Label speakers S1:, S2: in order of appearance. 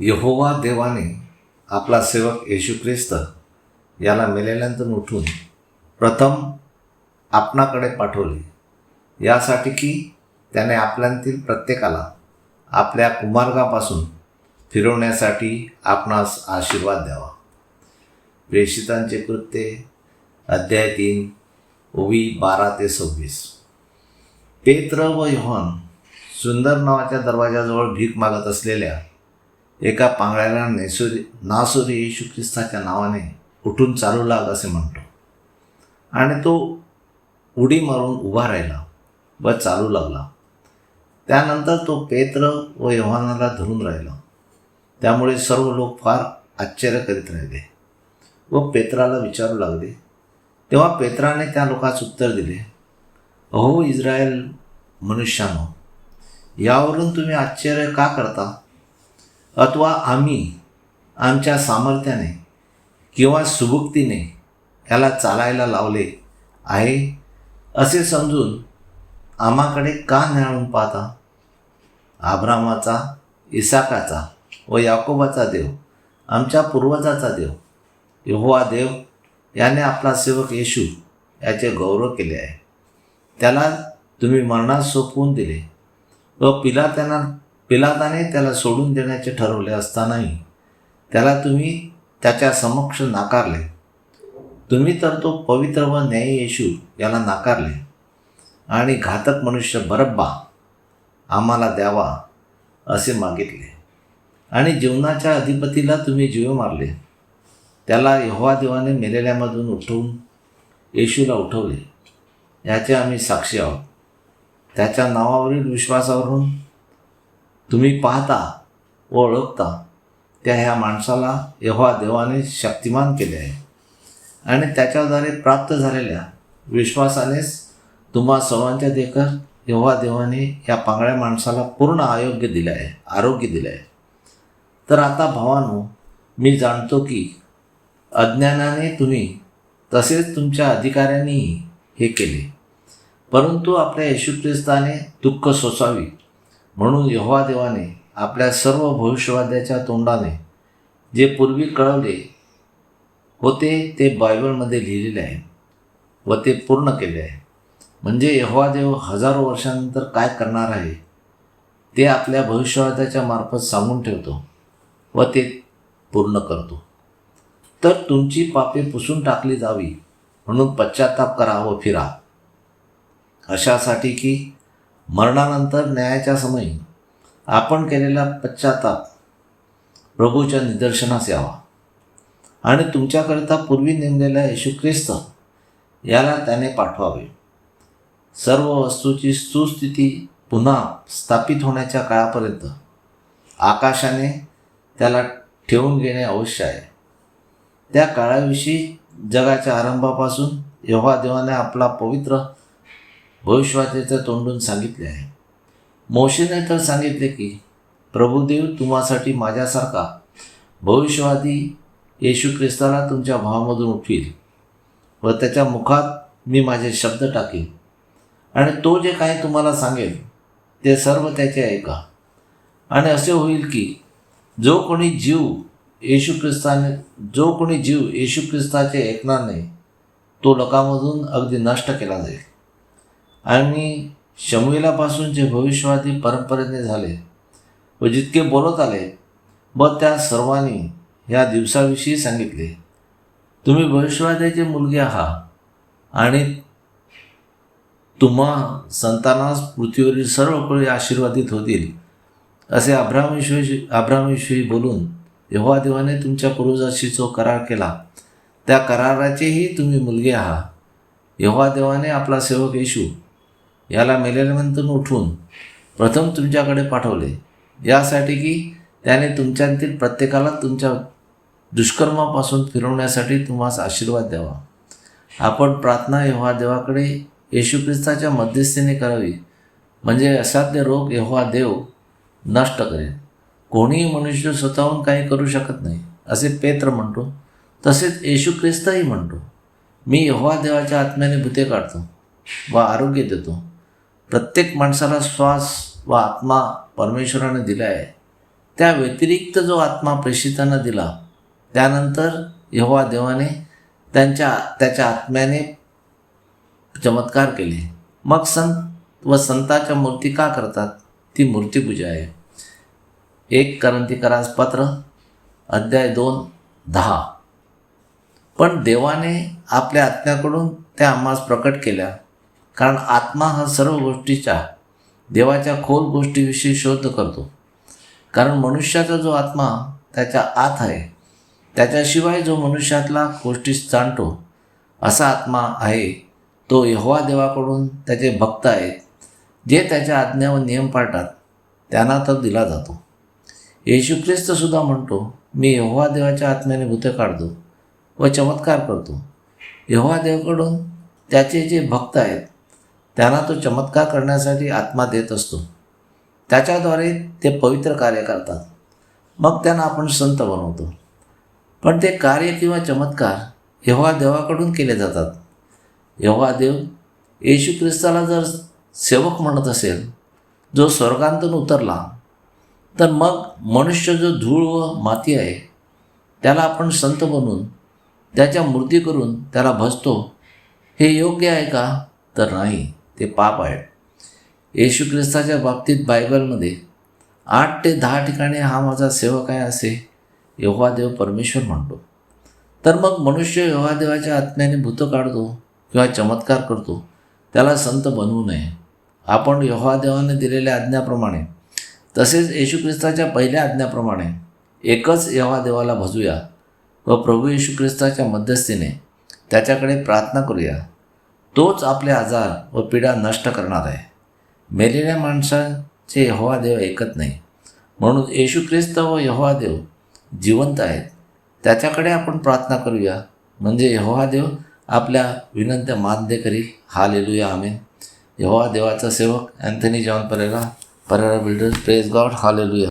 S1: यहोवा देवाने आपला सेवक येशू ख्रिस्त याला मेलेल्यांतून उठून प्रथम आपणाकडे पाठवले. यासाठी की त्याने आपल्यातील प्रत्येकाला आपल्या कुमार्गापासून फिरवण्यासाठी आपणास आशीर्वाद द्यावा. प्रेषितांचे कृत्ये अध्याय तीन ओवी बारा ते सव्वीस. पेत्र व योहन सुंदर नावाच्या दरवाजाजवळ भीक मागत असलेल्या एका पांगळ्याला नेसुरी नासुरी येशू ख्रिस्ताच्या नावाने उठून चालू लाग असे म्हणतो. आणि तो उडी मारून उभा राहिला व चालू लागला. त्यानंतर तो पेत्र व यव्हानाला धरून राहिला. त्यामुळे सर्व लोक फार आश्चर्य करीत राहिले व पेत्राला विचारू लागले. तेव्हा पेत्राने त्या लोकांस उत्तर दिले अहो इस्रायल मनुष्यानो यावरून तुम्ही आश्चर्य का करता? अथवा आम्ही आमच्या सामर्थ्याने किंवा सुबुक्तीने याला चालायला लावले आहे असे समजून आम्हाकडे का न्याळून पाहता? आब्रामाचा इसाकाचा व याकोबाचा देव आमच्या पूर्वजाचा देव यहोवा देव याने आपला सेवक येशू याचे गौरव केले आहे. त्याला तुम्ही मरणात सोपवून दिले व पिला त्यांना पिलाताने त्याला सोडून देण्याचे ठरवले असतानाही त्याला तुम्ही त्याच्या समक्ष नाकारले. तुम्ही तर तो पवित्र व न्यायी येशू याला नाकारले. आणि घातक मनुष्य बरब्बा आम्हाला द्यावा असे मागितले. आणि जीवनाच्या अधिपतीला तुम्ही जीव मारले. त्याला यहोवा देवाने मेलेल्यामधून उठवून येशूला उठवले. याचे आम्ही साक्षी आहोत. त्याच्या नावावरील विश्वासावरून तुम्ही पाहता व ओळखता त्या ह्या माणसाला यहोवा देवाने शक्तिमान केले आहे. आणि त्याच्याद्वारे प्राप्त झालेल्या विश्वासानेच तुम्हा सर्वांच्या देखर यहोवा देवाने या पांगळ्या माणसाला पूर्ण आरोग्य दिलं आहे आरोग्य दिलं आहे. तर आता भावानो मी जाणतो की अज्ञानाने तुम्ही तसेच तुमच्या अधिकाऱ्यांनीही हे केले. परंतु आपल्या यशुख्रिस्ताने दुःख सोसावी. म्हणून यहोवा देवाने आपल्या सर्व भविष्यवाद्याच्या तोंडाने जे पूर्वी कळवले होते ते बायबलमध्ये लिहिलेले आहे व ते पूर्ण केले आहे. म्हणजे यहोवा देव हजारो वर्षानंतर काय करणार आहे ते आपल्या भविष्यवाद्याच्या मार्फत सांगून ठेवतो व ते पूर्ण करतो. तर तुमची पापे पुसून टाकली जावी म्हणून पश्चाताप करा व फिरा. अशासाठी की मरणानंतर न्यायाच्या समयी आपण केलेला पश्चाताप प्रभूच्या निदर्शनास यावा. आणि तुमच्याकरिता पूर्वी नेमलेला येशू ख्रिस्त याला त्याने पाठवावे. सर्व वस्तूची सुस्थिती पुन्हा स्थापित होण्याच्या काळापर्यंत आकाशाने त्याला ठेवून घेणे अवश्य आहे. त्या काळाविषयी जगाच्या आरंभापासून देवाने आपला पवित्र भविष्यवाद्याच्या तोंडून सांगितले आहे. मोशेने तर सांगितले की प्रभुदेव तुम्हासाठी माझ्यासारखा भविष्यवादी येशू ख्रिस्ताला तुमच्या भावामधून उठवील व त्याच्या मुखात मी माझे शब्द टाकेन. आणि तो जे काही तुम्हाला सांगेल ते सर्व त्याचे ऐका. आणि असे होईल की जो कोणी जीव येशू ख्रिस्ताने जो कोणी जीव येशू ख्रिस्ताचे ऐकणार नाही तो लोकांमधून अगदी नष्ट केला जाईल. आणि शमुएलापासून जे भविष्यवादी परंपरेने झाले व जितके बोलत आले व त्या सर्वांनी ह्या दिवसाविषयी सांगितले तुम्ही भविष्यवाद्याचे मुलगे आहात आणि तुम्हा संतानास पृथ्वीवरील सर्व कुळे आशीर्वादित होतील असे अब्रामविषयी अभ्रामविषयी बोलून यहोवा देवाने तुमच्या पूर्वजाशी जो करार केला त्या कराराचेही तुम्ही मुलगे आहात. यहोवा देवाने आपला सेवक येशू याला मेलेल्यानंतर उठवून प्रथम तुमच्याकडे पाठवले. यासाठी की त्याने तुमच्यातील प्रत्येकाला तुमच्या दुष्कर्मापासून फिरवण्यासाठी तुम्हाला आशीर्वाद द्यावा. आपण प्रार्थना यहोवा देवाकडे येशू ख्रिस्ताच्या मध्यस्थीने करावी. म्हणजे असाध्य रोग यहोवा देव नष्ट करेल. कोणीही मनुष्य स्वतःहून काही करू शकत नाही असे पेत्र म्हणतो. तसेच येशू ख्रिस्तही म्हणतो मी यव्हा देवाच्या आत्म्याने भूते काढतो व आरोग्य देतो. प्रत्येक माणसाला श्वास व आत्मा परमेश्वराने दिला आहे त्या व्यतिरिक्त जो आत्मा प्रेषितांना दिला त्यानंतर यहोवा देवाने त्यांच्या त्याच्या आत्म्याने चमत्कार केले. मग संत व संताच्या मूर्ती का करतात? ती मूर्तीपूजा आहे. एक करंतीकरास पत्र अध्याय दोन दहा. पण देवाने आपल्या आत्म्याकडून त्या आम्हास प्रकट केल्या. कारण आत्मा हा सर्व गोष्टीच्या देवाच्या खोल गोष्टीविषयी शोध करतो. कारण मनुष्याचा जो आत्मा त्याच्या आत आहे त्याच्याशिवाय जो मनुष्यातला गोष्टी जाणतो असा आत्मा आहे तो यहोवा देवाकडून त्याचे भक्त आहेत जे त्याच्या आज्ञा व नियम पाळतात त्यांना तो दिला जातो. येशू ख्रिस्तसुद्धा म्हणतो मी यहोवा देवाच्या आत्म्याने भूते काढतो व चमत्कार करतो. यहोवा देवाकडून त्याचे जे भक्त आहेत त्यांना तो चमत्कार करण्यासाठी आत्मा देत असतो. त्याच्याद्वारे ते पवित्र कार्य करतात. मग त्यांना आपण संत बनवतो. पण ते कार्य किंवा चमत्कार यव्हा देवाकडून केले जातात. यव्हा देव येशू ख्रिस्ताला जर सेवक म्हणत असेल जो स्वर्गांतून उतरला तर मग मनुष्य जो धूळ व माती आहे त्याला आपण संत बनवून त्याच्या मूर्ती करून त्याला भजतो हे योग्य आहे का? तर नाही. ते पाप आहे. येशू ख्रिस्ताच्या बाबतीत बायबलमध्ये आठ ते दहा ठिकाणी हा माझा सेवक आहे असे यहोवा देव परमेश्वर म्हणतो. तर मग मनुष्य यहोवा देवाच्या आत्म्याने भूत काढतो किंवा चमत्कार करतो त्याला संत बनवू नये. आपण यहोवा देवाने दिलेल्या आज्ञाप्रमाणे तसेच येशू ख्रिस्ताच्या पहिल्या आज्ञाप्रमाणे एकच यहोवा देवाला भजूया व प्रभू येशू ख्रिस्ताच्या मध्यस्थीने त्याच्याकडे प्रार्थना करूया. तोच आपले आजार व पीडा नष्ट करणार आहे. मेलेल्या माणसाचे यहोवा देव ऐकत नाही. म्हणून येशू ख्रिस्त व यहोवा देव जिवंत आहेत. त्याच्याकडे आपण प्रार्थना करूया. म्हणजे यहोवा देव आपल्या विनंत्या मान्य करील हा लेलूया आम्ही यहोवा देवाचा सेवक Anthony John Pereira Pereira builder praise God hallelujah